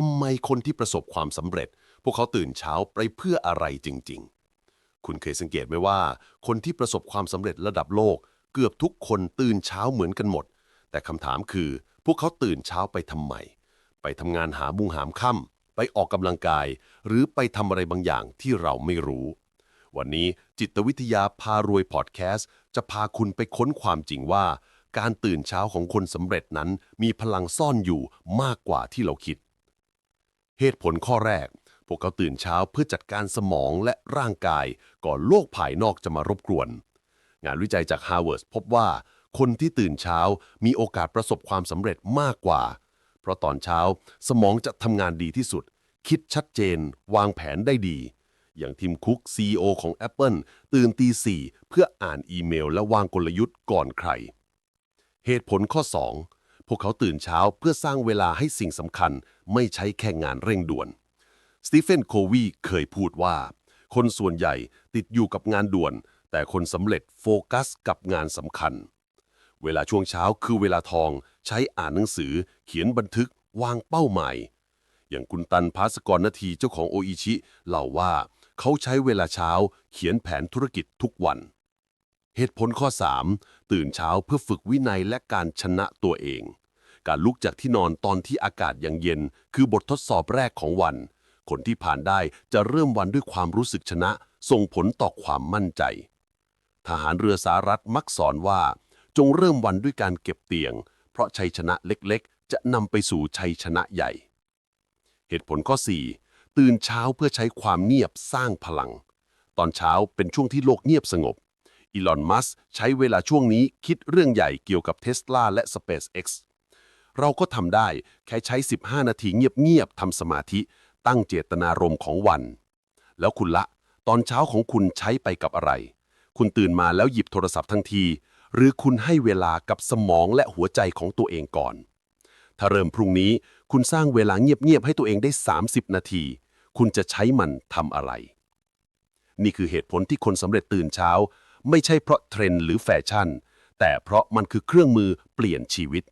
ทำไมคนที่ประสบความสำเร็จ พวกเขาตื่นเช้าไปเพื่ออะไรจริง ๆ คุณเคยสังเกตไหมว่า คนที่ประสบความสำเร็จระดับโลก เกือบทุกคนตื่นเช้าเหมือนกันหมด แต่คำถามคือ พวกเขาตื่นเช้าไปทำไม ไปทำงานหามุงหามค่ำไปออกกำลังกาย หรือไปทำอะไรบางอย่างที่เราไม่รู้ วันนี้จิตวิทยาพารวยพอดแคสต์จะพาคุณไปค้นความจริงว่า การตื่นเช้าของคนสำเร็จนั้นมีพลังซ่อนอยู่มากกว่าที่เราคิด เหตุผลข้อแรก พวกเขาตื่นเช้าเพื่อจัดการสมองและร่างกาย ก่อนโลกภายนอกจะมารบกวน งานวิจัยจาก Harvard พบว่า คนที่ตื่นเช้ามีโอกาสประสบความสำเร็จมากกว่า เพราะตอนเช้าสมองจะทำงานดีที่สุด คิดชัดเจน วางแผนได้ดี อย่างทิมคุก CEO ของ Apple ตื่นตีสี่เพื่ออ่านอีเมลและวางกลยุทธ์ก่อนใคร เหตุผลข้อ 2 พวกเขาตื่นเช้าเพื่อสร้างเวลาให้สิ่งสำคัญ ไม่ใช้แค่งานเร่งด่วน สตีเฟน โควีเคยพูดว่า คนส่วนใหญ่ติดอยู่กับงานด่วน แต่คนสำเร็จโฟกัสกับงานสำคัญ เวลาช่วงเช้าคือเวลาทอง ใช้อ่านหนังสือ เขียนบันทึก วางเป้าหมาย อย่างคุณตันภาสกรนาทีเจ้าของโออิชิเล่าว่า เขาใช้เวลาเช้าเขียนแผนธุรกิจทุกวัน เหตุผลข้อ 3 ตื่นเช้าเพื่อฝึกวินัยและการชนะตัวเอง การลุกจากที่นอนตอนที่อากาศยังเย็น คือบททดสอบแรกของวัน คนที่ผ่านได้จะเริ่มวันด้วยความรู้สึกชนะ ส่งผลต่อความมั่นใจ ทหารเรือสหรัฐมักสอนว่า จงเริ่มวันด้วยการเก็บเตียง เพราะชัยชนะเล็กๆ จะนำไปสู่ชัยชนะใหญ่ เหตุผลข้อ 4 ตื่นเช้าเพื่อใช้ความเงียบสร้างพลัง ตอนเช้าเป็นช่วงที่โลกเงียบสงบ อีลอน มัสใช้เวลาช่วงนี้คิดเรื่องใหญ่เกี่ยวกับเทสลาและ SpaceX เราก็ทำได้แค่ใช้ 15 นาทีเงียบ ๆทำสมาธิ ตั้งเจตนารมณ์ของวัน แล้วคุณละ ตอนเช้าของคุณใช้ไปกับอะไร คุณตื่นมาแล้วหยิบโทรศัพท์ทั้งที หรือคุณให้เวลากับสมองและหัวใจของตัวเองก่อน ถ้าเริ่มพรุ่งนี้คุณสร้างเวลาเงียบ ๆ ให้ตัวเองได้ 30 นาที คุณจะใช้มันทำอะไร นี่คือเหตุผลที่คนสำเร็จตื่นเช้า ไม่ใช่เพราะเทรนด์หรือแฟชั่น แต่เพราะมันคือเครื่องมือเปลี่ยนชีวิต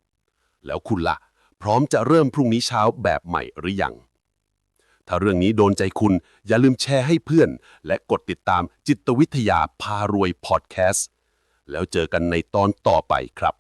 แล้วคุณละ่ะ พร้อมจะเริ่มพรุ่งนี้เช้าแบบใหม่หรือยัง ถ้าเรื่องนี้โดนใจคุณอย่าลืมแชร์ให้เพื่อน และกดติดตามจิตวิทยาพารวยพอดแคสต์แล้วเจอกันในตอนต่อไปครับ